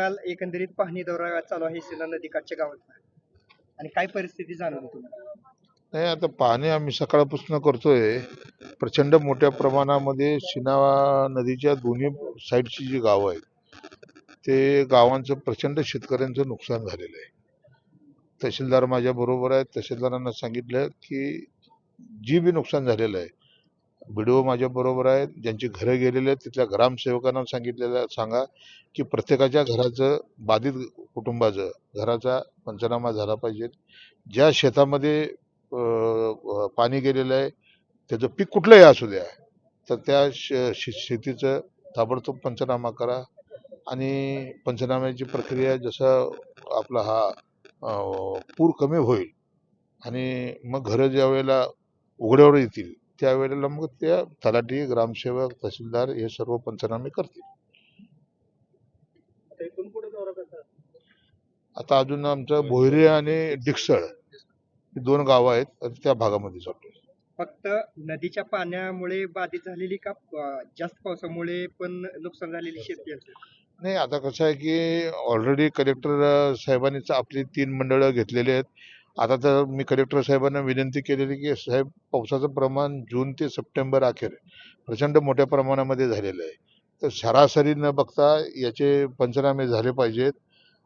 काल एकंदरीत पाहणी दौरा चालू आहे सिन्हा नदीकाठच्या गावात आणि काय परिस्थिती जाणवली तुम्हाला? नाही आता पाहणी आम्ही सकाळपासून करतोय. प्रचंड मोठ्या प्रमाणामध्ये शिना नदीच्या दोन्ही साईडची जी गावं आहेत ते गावांचं प्रचंड शेतकऱ्यांचं नुकसान झालेलं आहे. तहसीलदार माझ्या बरोबर आहेत. तहसीलदारांना सांगितलं की जी बी नुकसान झालेलं आहे बीडीओ माझ्याबरोबर आहेत. ज्यांची घरं गेलेली आहेत तिथल्या ग्रामसेवकांना सांगितलेलं सांगा की प्रत्येकाच्या घराचं बाधित कुटुंबाचं घराचा पंचनामा झाला पाहिजे. ज्या शेतामध्ये पाणी गेलेलं आहे त्याचं पीक कुठलंही असू द्या तर त्या शे- शेतीचं ताबडतोब पंचनामा करा. आणि पंचनाम्याची प्रक्रिया जसं आपला हा पूर कमी होईल आणि मग घरं ज्या वेळेला उघड्यावर येतील त्यावेळेला मग त्या तलाठी ग्रामसेवक तहसीलदार हे सर्व पंचनामे करतील. आता अजून आमचं भोयरे आणि डिकसळ ही दोन गावं आहेत त्या भागामध्ये जातो. फक्त नदीच्या पाण्यामुळे बाधित झालेली का अं, जास्त पावसामुळे पण नुकसान झालेली शेती असेल? नाही आता कसं आहे की ऑलरेडी कलेक्टर साहेबांनी आपली तीन मंडळं घेतलेली आहेत. आता तर मी कलेक्टर साहेबांना विनंती केलेली की साहेब पावसाचं प्रमाण जून ते सप्टेंबर अखेर प्रचंड मोठ्या प्रमाणामध्ये झालेलं आहे. तर सरासरी न बघता याचे पंचनामे झाले पाहिजेत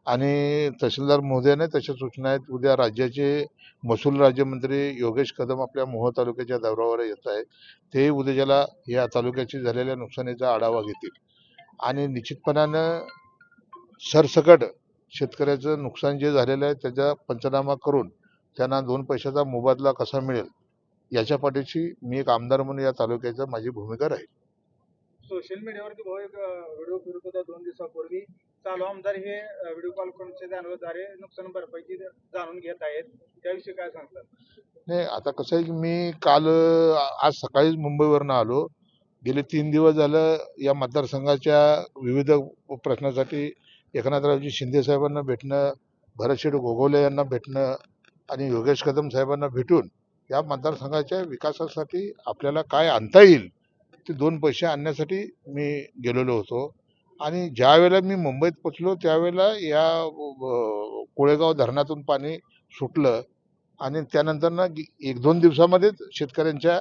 आणि तहसीलदार महोदयाने तशा सूचना आहेत. उद्या राज्याचे महसूल राज्यमंत्री योगेश कदम आपल्या मोहोळ तालुक्याच्या दौऱ्यावर येत आहेत. ते उद्याच्याला या तालुक्याची झालेल्या नुकसानीचा आढावा घेतील. आणि निश्चितपणानं सरसकट शेतकऱ्याचं नुकसान जे झालेलं आहे त्याचा पंचनामा करून त्यांना दोन पैशाचा मोबदला कसा मिळेल याच्या पाठीशी मी एक आमदार म्हणून या तालुक्याचा माझी भूमिका राहील. सोशल मीडियावरती भाऊ एक व्हिडिओ फिरत होता दोन दिवसापूर्वी. चालू आमदार हे व्हिडिओ कॉन्फरन्सच्या द्वारे नुकसान भरपाईची जाणून घेत आहेत. त्याविषयी काय सांगतात? नाही आता कसं आहे की मी काल आज सकाळीच मुंबईवरनं आलो. गेले तीन दिवस झालं या मतदारसंघाच्या विविध प्रश्नासाठी एकनाथरावजी शिंदे साहेबांना भेटणं भरतशेठ गोगोले यांना भेटणं आणि योगेश कदम साहेबांना भेटून या मतदारसंघाच्या विकासासाठी आपल्याला काय आणता येईल ते दोन पैसे आणण्यासाठी मी गेलेलो होतो. आणि ज्यावेळेला मी मुंबईत पोचलो त्यावेळेला या कोळेगाव धरणातून पाणी सुटलं आणि त्यानंतर ना एक दोन दिवसामध्येच शेतकऱ्यांच्या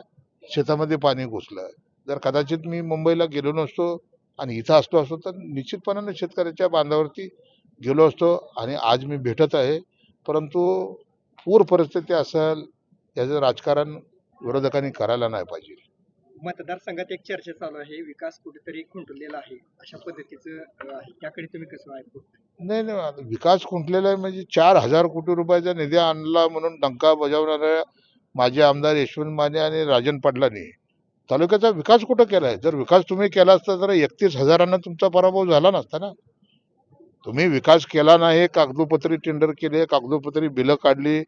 शेतामध्ये पाणी घुसलं. जर कदाचित मी मुंबईला गेलो नसतो आणि इथं असलो असतो तर निश्चितपणाने शेतकऱ्याच्या बांधावरती गेलो असतो आणि आज मी भेटत आहे. परंतु पूर परिस्थिती असेल याचं राजकारण विरोधकांनी करायला नाही पाहिजे. मतदारसंघात एक चर्चा चालू आहे विकास कुठेतरी खुंटलेला आहे अशा पद्धतीचं त्याकडे तुम्ही कसं ऐकू? नाही नाही विकास खुंटलेला आहे म्हणजे चार हजार कोटी रुपयाचा निधी आणला म्हणून डंका बजावणाऱ्या माजी आमदार यशवंत माने आणि राजन पाटलांनी. तालुक्याचा विकास कुठं केला आहे जर विकास तुम्ही केला असता तर एकतीस हजारांना तुमचा पराभव झाला नसता ना? तुम्ही विकास केला नाही कागदोपत्री टेंडर केले कागदोपत्री बिलं काढली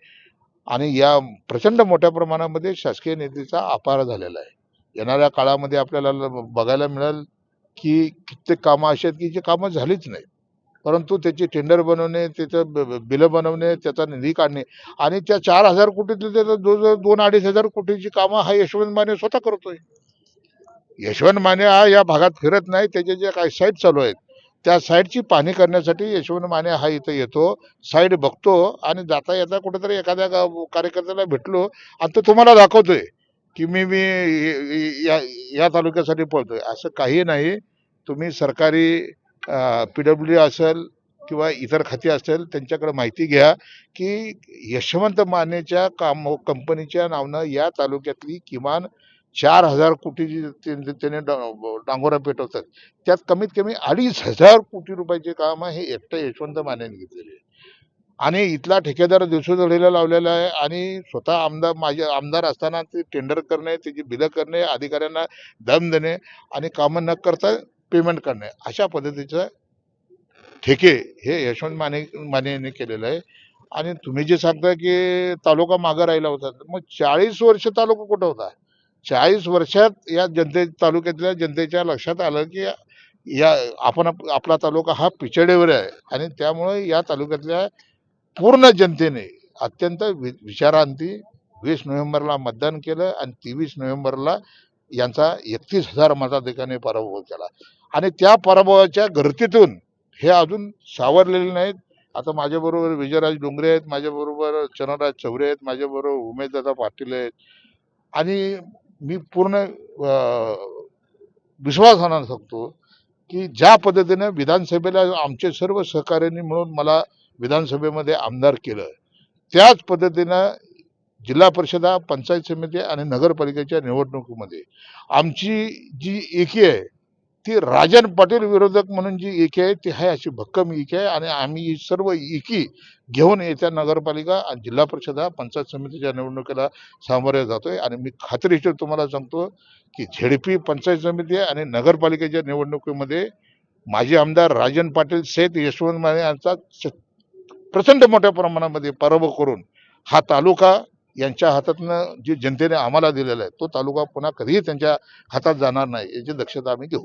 आणि या प्रचंड मोठ्या प्रमाणामध्ये शासकीय निधीचा अपार झालेला आहे. येणाऱ्या काळामध्ये आपल्याला बघायला मिळेल की कित्येक कामं अशी आहेत की जी कामं झालीच नाहीत. परंतु त्याची टेंडर बनवणे त्याचं ब- बिलं बनवणे त्याचा निधी काढणे आणि त्या चार हजार कोटीतले त्याचं जवळजवळ दोन अडीच हजार कोटीची कामं हा यशवंत माने स्वतः करतोय. यशवंत माने हा या भागात फिरत नाही त्याचे जे काही साईट चालू आहेत त्या साईडची पाहणी करण्यासाठी यशवंत माने हा इथं येतो साईड बघतो आणि जाता येता कुठेतरी एखाद्या कार्यकर्त्याला भेटलो. आणि तो तुम्हाला दाखवतोय की मी मी या या तालुक्यासाठी पळतोय. असं काही नाही. तुम्ही सरकारी पी डब्ल्यू असेल किंवा इतर खाती असेल त्यांच्याकडे माहिती घ्या की यशवंत मानेच्या काम कंपनीच्या नावानं या तालुक्यातली किमान चार हजार कोटीची त्याने डांगोरा पेटवतात. त्यात कमीत कमी अडीच हजार कोटी रुपयाचे काम हे एकटं यशवंत मानेने घेतलेले आहे. आणि इथला ठेकेदार दिवसोजडीला लावलेला आहे आणि स्वतः आमदार माझे आमदार असताना ते टेंडर करणे त्याची बिलं करणे अधिकाऱ्यांना दम देणे आणि कामं न करता पेमेंट करणे. अशा पद्धतीचं ठेके हे यशवंत माने माने यांनी केलेलं आहे. आणि तुम्ही जे सांगता की तालुका मागं राहिला होता मग चाळीस वर्ष तालुका कुठं होता? चाळीस वर्षात या जनते तालुक्यातल्या जनतेच्या लक्षात आलं की या आपण आपला तालुका हा पिछडेवर आहे. आणि त्यामुळे या तालुक्यातल्या पूर्ण जनतेने अत्यंत वि विचारांती वीस नोव्हेंबरला मतदान केलं आणि तेवीस नोव्हेंबरला यांचा एकतीस हजार मताधिकाने पराभव केला. आणि त्या पराभवाच्या गर्दीतून हे अजून सावरलेले नाहीत. आता माझ्याबरोबर विजयराज डोंगरे आहेत माझ्याबरोबर चरणराज चौरे आहेत माझ्याबरोबर उमेशदादा पाटील आहेत. आणि मी पूर्ण विश्वास विश्वासानं सांगतो की ज्या पद्धतीने विधानसभेला आमचे सर्व सहकार्यांनी मिळून मला विधानसभेमध्ये आमदार केलं त्याच पद्धतीनं जिल्हा परिषदा पंचायत समिती आणि नगरपालिकेच्या निवडणुकीमध्ये आमची जी एकी आहे ती राजन पाटील विरोधक म्हणून जी एकी आहे ती आहे अशी भक्कम एकी आहे आणि आम्ही ही सर्व एकी घेऊन येत्या नगरपालिका आणि जिल्हा परिषदा पंचायत समितीच्या निवडणुकीला सामोरे जातोय. आणि मी खात्रीशीर तुम्हाला सांगतो की झेडपी पंचायत समिती आणि नगरपालिकेच्या निवडणुकीमध्ये माजी आमदार राजन पाटील सेठ यशवंत माने यांचा स- प्रचंड मोठ्या प्रमाणामध्ये पराभव करून हा तालुका यांच्या हातातनं जे जनतेने आम्हाला दिलेला आहे तो तालुका पुन्हा कधीही त्यांच्या हातात जाणार नाही याची दक्षता आम्ही घेऊ.